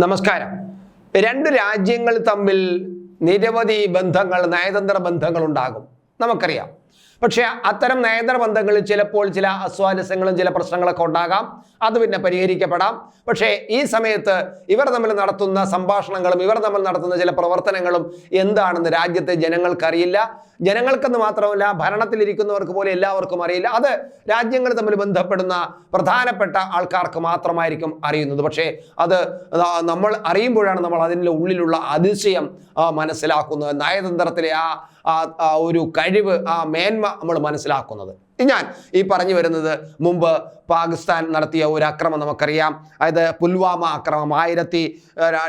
നമസ്കാരം. രണ്ട് രാജ്യങ്ങൾ തമ്മിൽ നിരവധി ബന്ധങ്ങൾ നയതന്ത്ര ബന്ധങ്ങൾ ഉണ്ടാകും നമുക്കറിയാം. പക്ഷേ അത്തരം നയതന്ത്ര ബന്ധങ്ങളിൽ ചിലപ്പോൾ ചില അസ്വാരസ്യങ്ങളും ചില പ്രശ്നങ്ങളൊക്കെ ഉണ്ടാകാം. അത് പിന്നെ പരിഹരിക്കപ്പെടാം. പക്ഷേ ഈ സമയത്ത് ഇവർ തമ്മിൽ നടത്തുന്ന സംഭാഷണങ്ങളും ഇവർ തമ്മിൽ നടത്തുന്ന ചില പ്രവർത്തനങ്ങളും എന്താണെന്ന് രാജ്യത്തെ ജനങ്ങൾക്കറിയില്ല. ജനങ്ങൾക്കെന്ന് മാത്രമല്ല ഭരണത്തിലിരിക്കുന്നവർക്ക് പോലും എല്ലാവർക്കും അറിയില്ല. അത് രാജ്യങ്ങൾ തമ്മിൽ ബന്ധപ്പെടുന്ന പ്രധാനപ്പെട്ട ആൾക്കാർക്ക് മാത്രമായിരിക്കും അറിയുന്നത്. പക്ഷേ അത് നമ്മൾ അറിയുമ്പോഴാണ് നമ്മൾ അതിന്റെ ഉള്ളിലുള്ള അതിശയം മനസ്സിലാക്കുന്നത്. നയതന്ത്രത്തിലെ ആ ആ- ഒരു കഴിവ് ആ മേന്മ നമ്മൾ മനസ്സിലാക്കുന്നത്. ഞാൻ ഈ പറഞ്ഞു വരുന്നത് മുമ്പ് പാകിസ്ഥാൻ നടത്തിയ ഒരു അക്രമം നമുക്കറിയാം. അതായത് പുൽവാമ അക്രമം. ആയിരത്തി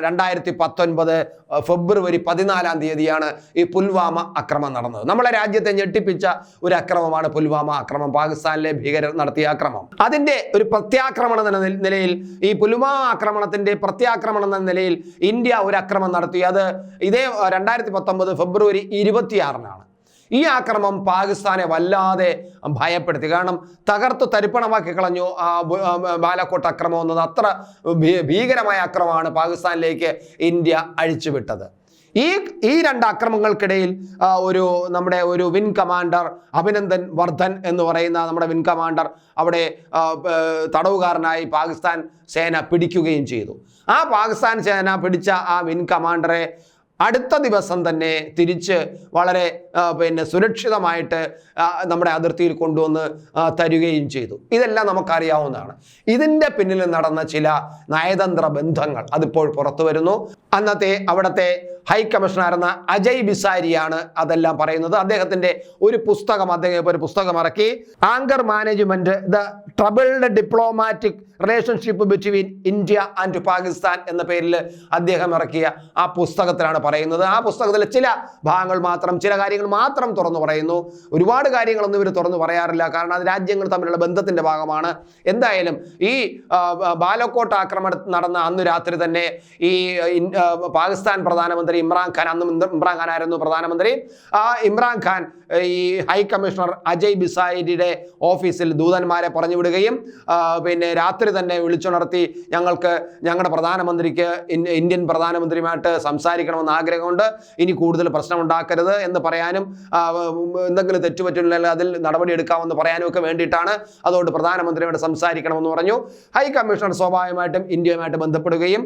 രണ്ടായിരത്തി പത്തൊൻപത് ഫെബ്രുവരി പതിനാലാം തീയതിയാണ് ഈ പുൽവാമ അക്രമം നടന്നത്. നമ്മളെ രാജ്യത്തെ ഞെട്ടിപ്പിച്ച ഒരു അക്രമമാണ് പുൽവാമ അക്രമം. പാകിസ്ഥാനിലെ ഭീകരർ നടത്തിയ അക്രമം. അതിന്റെ ഒരു പ്രത്യാക്രമണം എന്ന നിലയിൽ ഈ പുൽവാമ ആക്രമണത്തിന്റെ പ്രത്യാക്രമണം എന്ന നിലയിൽ ഇന്ത്യ ഒരു അക്രമം നടത്തി. അത് ഇതേ രണ്ടായിരത്തി പത്തൊമ്പത് ഫെബ്രുവരി ഇരുപത്തിയാറിനാണ്. ഈ ആക്രമം പാകിസ്ഥാനെ വല്ലാതെ ഭയപ്പെടുത്തി. കാരണം തകർത്ത് തരിപ്പണമാക്കി കളഞ്ഞു ബാലക്കോട്ട് അക്രമം എന്നത്. അത്ര ഭീകരമായ അക്രമമാണ് പാകിസ്ഥാനിലേക്ക് ഇന്ത്യ അഴിച്ചുവിട്ടത്. ഈ ഈ രണ്ട് അക്രമങ്ങൾക്കിടയിൽ ഒരു നമ്മുടെ ഒരു വിൻ കമാൻഡർ അഭിനന്ദൻ വർദ്ധൻ എന്ന് പറയുന്ന നമ്മുടെ വിൻ കമാൻഡർ അവിടെ തടവുകാരനായി പാകിസ്ഥാൻ സേന പിടിക്കുകയും ചെയ്തു. ആ പാകിസ്ഥാൻ സേന പിടിച്ച ആ വിൻ കമാൻഡറെ അടുത്ത ദിവസം തന്നെ തിരിച്ച് വളരെ പിന്നെ സുരക്ഷിതമായിട്ട് നമ്മുടെ അതിർത്തിയിൽ കൊണ്ടുവന്ന് തരികയും ചെയ്തു. ഇതെല്ലാം നമുക്കറിയാവുന്നതാണ്. ഇതിന്റെ പിന്നിൽ നടന്ന ചില നയതന്ത്ര ബന്ധങ്ങൾ അതിപ്പോൾ പുറത്തു വരുന്നു. അന്നത്തെ അവിടുത്തെ ഹൈ കമ്മീഷണറായിരുന്ന അജയ് ബിസാരിയാണ് അതെല്ലാം പറയുന്നത്. അദ്ദേഹത്തിന്റെ ഒരു പുസ്തകം അദ്ദേഹം ഒരു പുസ്തകം ഇറക്കി. Anger management the troubled diplomatic relationship between India and Pakistan എന്ന പേരിൽ അദ്ദേഹം ഇറക്കിയ ആ പുസ്തകത്തിലാണ് പറയുന്നത്. ആ പുസ്തകത്തിലെ ചില ഭാഗങ്ങൾ മാത്രം ചില കാര്യങ്ങൾ മാത്രം തുറന്നു പറയുന്നു. ഒരുപാട് കാര്യങ്ങളൊന്നും ഇവർ തുറന്നു പറയാറില്ല. കാരണം അത് രാജ്യങ്ങൾ തമ്മിലുള്ള ബന്ധത്തിന്റെ ഭാഗമാണ്. എന്തായാലും ഈ ബാലക്കോട്ട് ആക്രമണം നടന്ന അന്ന് രാത്രി തന്നെ ഈ പാകിസ്ഥാൻ പ്രധാനമന്ത്രി ഇമ്രാൻഖാൻ അന്ന് ഇമ്രാൻഖാൻ ആയിരുന്നു പ്രധാനമന്ത്രി. ആ ഇമ്രാൻഖാൻ ഈ ഹൈ കമ്മീഷണർ അജയ് ബിസായിരിയുടെ ഓഫീസിൽ ദൂതന്മാരെ പറഞ്ഞു വിടുകയും പിന്നെ രാത്രി തന്നെ വിളിച്ചുണർത്തി ഞങ്ങൾക്ക് ഞങ്ങളുടെ പ്രധാനമന്ത്രിക്ക് ഇന്ത്യൻ പ്രധാനമന്ത്രിയുമായിട്ട് സംസാരിക്കണമെന്ന് ആഗ്രഹമുണ്ട്. ഇനി കൂടുതൽ പ്രശ്നമുണ്ടാക്കരുത് എന്ന് പറയാനും എന്തെങ്കിലും തെറ്റുപറ്റില്ലെങ്കിൽ അതിൽ നടപടി എടുക്കാമെന്ന് പറയാനും ഒക്കെ വേണ്ടിയിട്ടാണ് അതുകൊണ്ട് പ്രധാനമന്ത്രിയോട് സംസാരിക്കണമെന്ന് പറഞ്ഞു. ഹൈ കമ്മീഷണർ സ്വാഭാവികമായിട്ടും ഇന്ത്യയുമായിട്ട് ബന്ധപ്പെടുകയും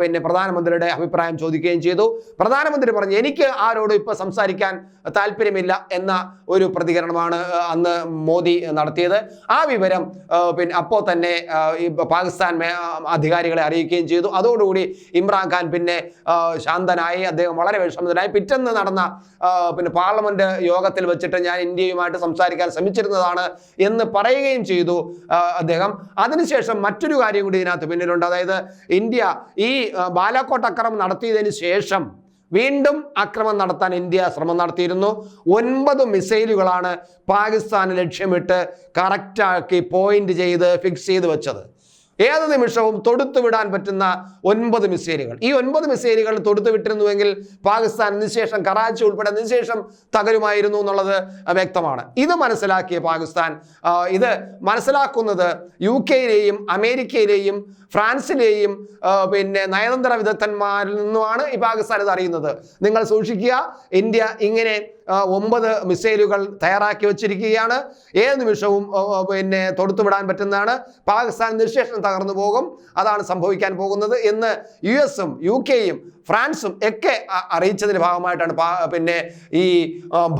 പിന്നെ പ്രധാനമന്ത്രിയുടെ അഭിപ്രായം ചോദിക്കുകയും ചെയ്തു. പ്രധാനമന്ത്രി പറഞ്ഞു എനിക്ക് ആരോടും ഇപ്പോൾ സംസാരിക്കാൻ താല്പര്യമില്ല എന്ന ഒരു പ്രതികരണമാണ് അന്ന് മോദി നടത്തിയത്. ആ വിവരം പിന്നെ അപ്പോൾ തന്നെ പാകിസ്ഥാൻ അധികാരികളെ അറിയിക്കുകയും ചെയ്തു. അതോടുകൂടി ഇമ്രാൻഖാൻ പിന്നെ ശാന്തനായി അദ്ദേഹം വളരെ വിഷമത്തിലായി. പിറ്റെന്ന് നടന്ന പിന്നെ പാർലമെന്റ് യോഗത്തിൽ വെച്ചിട്ട് ഞാൻ ഇന്ത്യയുമായിട്ട് സംസാരിക്കാൻ ശ്രമിച്ചിരുന്നതാണ് എന്ന് പറയുകയും ചെയ്തു അദ്ദേഹം. അതിനുശേഷം മറ്റൊരു കാര്യം കൂടി ഇതിനകത്ത് പിന്നിലുണ്ട്. അതായത് ഇന്ത്യ ഈ ബാലാക്കോട്ട് അക്രമം നടത്തിയതിന് ശേഷം വീണ്ടും ആക്രമണം നടത്താൻ ഇന്ത്യ ശ്രമം നടത്തിയിരുന്നു. ഒൻപത് മിസൈലുകളാണ് പാകിസ്ഥാന് ലക്ഷ്യമിട്ട് കറക്റ്റാക്കി പോയിന്റ് ചെയ്ത് ഫിക്സ് ചെയ്ത് വെച്ചത്. ഏത് നിമിഷവും തൊടുത്തു വിടാൻ പറ്റുന്ന ഒൻപത് മിസൈലുകൾ. ഈ ഒൻപത് മിസൈലുകൾ തൊടുത്തു വിട്ടിരുന്നുവെങ്കിൽ പാകിസ്ഥാൻ നിശേഷം കറാച്ചി ഉൾപ്പെടെ നിശേഷം തകരുമായിരുന്നു എന്നുള്ളത് വ്യക്തമാണ്. ഇത് മനസ്സിലാക്കിയ പാകിസ്ഥാൻ ഇത് മനസ്സിലാക്കുന്നത് യു കെയിലെയും അമേരിക്കയിലെയും ഫ്രാൻസിലെയും പിന്നെ നയതന്ത്ര വിദഗ്ധന്മാരിൽ നിന്നുമാണ് ഈ പാകിസ്ഥാൻ ഇത് അറിയുന്നത്. നിങ്ങൾ സൂക്ഷിക്കുക ഇന്ത്യ ഇങ്ങനെ ഒമ്പത് മിസൈലുകൾ തയ്യാറാക്കി വെച്ചിരിക്കുകയാണ്. ഏത് നിമിഷവും പിന്നെ തൊടുത്തുവിടാൻ പറ്റുന്നതാണ്. പാകിസ്ഥാൻ നിശേഷം തകർന്നു പോകും. അതാണ് സംഭവിക്കാൻ പോകുന്നത്. എന്ന് യു എസും യു കെയും ഫ്രാൻസും ഒക്കെ അറിയിച്ചതിന്റെ ഭാഗമായിട്ടാണ് പിന്നെ ഈ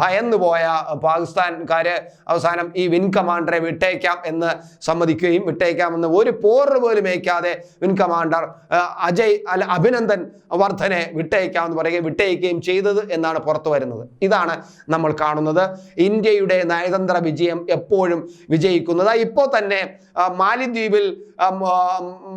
ഭയന്നു പോയ പാകിസ്ഥാൻകാർ അവസാനം ഈ വിൻ കമാൻഡറെ വിട്ടേക്കാം എന്ന് സമ്മതിക്കുകയും വിട്ടേക്കാമെന്ന് ഒരു പോറ് പോലും ഏക്കാതെ വിൻ കമാൻഡർ അജയ് അല്ല അഭിനന്ദൻ വർദ്ധനെ വിട്ടയക്കാമെന്ന് പറയുകയും വിട്ടയക്കുകയും ചെയ്തത് എന്നാണ് പുറത്തു വരുന്നത്. ഇതാണ് നമ്മൾ കാണുന്നത്. ഇന്ത്യയുടെ നയതന്ത്ര വിജയം എപ്പോഴും വിജയിക്കുന്നത് ഇപ്പോൾ തന്നെ മാലിദ്വീപിൽ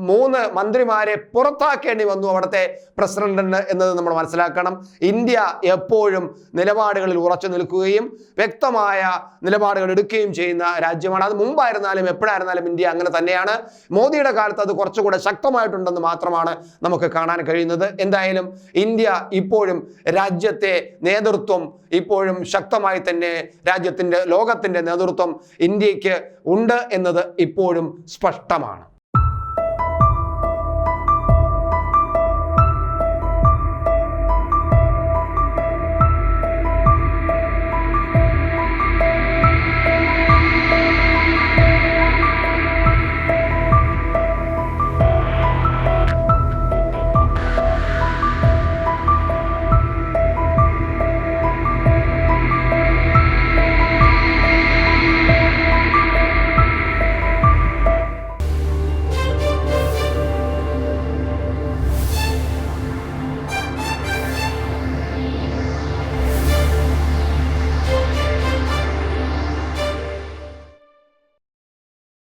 മൂന്ന് മന്ത്രിമാരെ പുറത്താക്കേണ്ടി വന്നു അവിടുത്തെ പ്രസിഡന്റിന് എന്നത് നമ്മൾ മനസ്സിലാക്കണം. ഇന്ത്യ എപ്പോഴും നിലപാടുകളിൽ ഉറച്ചു നിൽക്കുകയും വ്യക്തമായ നിലപാടുകൾ എടുക്കുകയും ചെയ്യുന്ന രാജ്യമാണ്. അത് മുമ്പായിരുന്നാലും എപ്പോഴായിരുന്നാലും ഇന്ത്യ അങ്ങനെ തന്നെയാണ്. മോദിയുടെ കാലത്ത് അത് കുറച്ചുകൂടെ ശക്തമായിട്ടുണ്ടെന്ന് മാത്രമാണ് നമുക്ക് കാണാൻ കഴിയുന്നത്. എന്തായാലും ഇന്ത്യ ഇപ്പോഴും രാജ്യത്തെ നേതൃത്വം ഇപ്പോഴും ശക്തമായി തന്നെ രാജ്യത്തിന്റെ ലോകത്തിന്റെ നേതൃത്വം ഇന്ത്യയ്ക്ക് ഉണ്ട് എന്നത് ഇപ്പോഴും സ്പഷ്ടമാണ്.